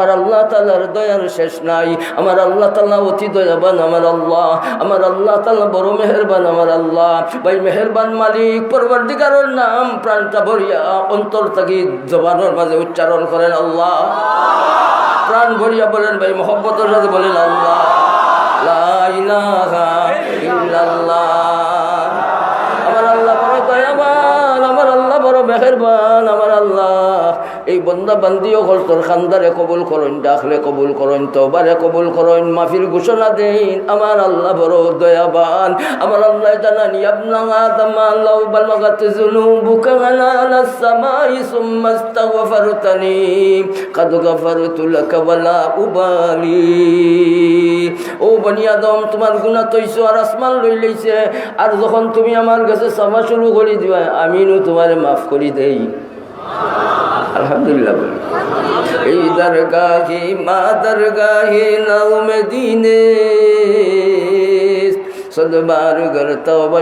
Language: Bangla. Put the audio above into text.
আমার আল্লাহ তালার দয়ার শেষ নাই। আমার আল্লাহ তালা অতি দয়াবান আমার আল্লাহ। আমার আল্লাহ তালা বড় মেহেরবান আমার আল্লাহ। ভাই, মেহেরবান মালিক পরবর্তীকারের নাম প্রাণটা ভরিয়া অন্তর থাকি জবানোর মাঝে উচ্চারণ করেন আল্লাহ। প্রাণ ভরিয়া বলেন, ভাই, মোহব্বতের সাথে বলেন আল্লাহ। আমার আল্লাহ বড় দয়াবান, আমার আল্লাহ বড় মেহেরবান, আমার আল্লাহ এই বন্দা বান্দিও হল তোর খান্দারে কবুল করুন, ডাকলে কবুল করুন তোবারে কবুল করুন মাফির ঘোষণা দিন। আমার আল্লাহ বড় দয়াবান, আমার আল্লাহ জানানি আপনা আদমা আল্লাহ বালগাত যুনুবুকা আলা সামাই সুম্মা আস্তাগফারতানি কাদ গফারতু লাকা ওয়ালা উবালি। ও বনি আদম, তোমার গুণা তৈছো আর আসমান লই লইছে, আর যখন তুমি আমার কাছে সামা শুরু করে দিবা আমিনও তোমারে মাফ করি দেই। আলহামদুলিল্লাহ বলি। এই দরগাহে মা দরগাহে নাও মদিনে। সদবার গর তওবা